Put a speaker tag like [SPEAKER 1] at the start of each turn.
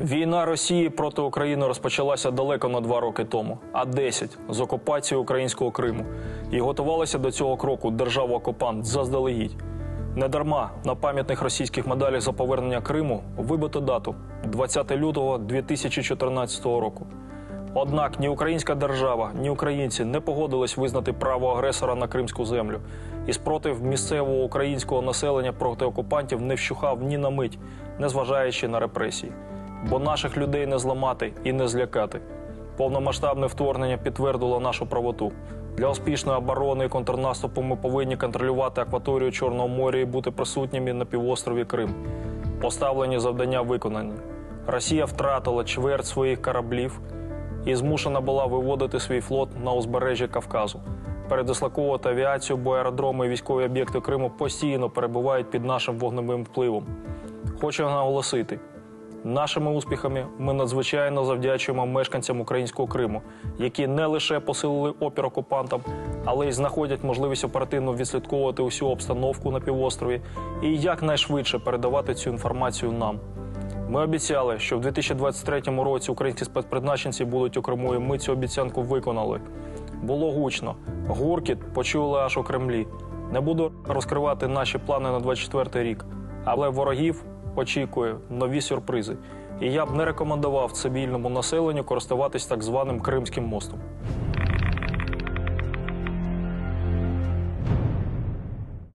[SPEAKER 1] Війна Росії проти України розпочалася далеко не два роки тому, а 10 з окупації українського Криму. І готувалася до цього кроку держава-окупант заздалегідь. Недарма на пам'ятних російських медалях за повернення Криму вибито дату 20 лютого 2014 року. Однак ні українська держава, ні українці не погодились визнати право агресора на кримську землю. І спротив місцевого українського населення проти окупантів не вщухав ні на мить, незважаючи на репресії. Бо наших людей не зламати і не злякати. Повномасштабне вторгнення підтвердило нашу правоту. Для успішної оборони і контрнаступу ми повинні контролювати акваторію Чорного моря і бути присутніми на півострові Крим. Поставлені завдання виконані. Росія втратила чверть своїх кораблів і змушена була виводити свій флот на узбережжя Кавказу. Передислоковувати авіацію, бо аеродроми і військові об'єкти Криму постійно перебувають під нашим вогневим впливом. Хочу наголосити, Нашими успіхами ми надзвичайно завдячуємо мешканцям українського Криму, які не лише посилили опір окупантам, але й знаходять можливість оперативно відслідковувати усю обстановку на півострові і якнайшвидше передавати цю інформацію нам. Ми обіцяли, що в 2023 році українські спецпризначенці будуть у Криму, і ми цю обіцянку виконали. Було гучно, гуркіт почули аж у Кремлі. Не буду розкривати наші плани на 24 рік, але ворогів очікує нові сюрпризи. І я б не рекомендував цивільному населенню користуватись так званим Кримським мостом.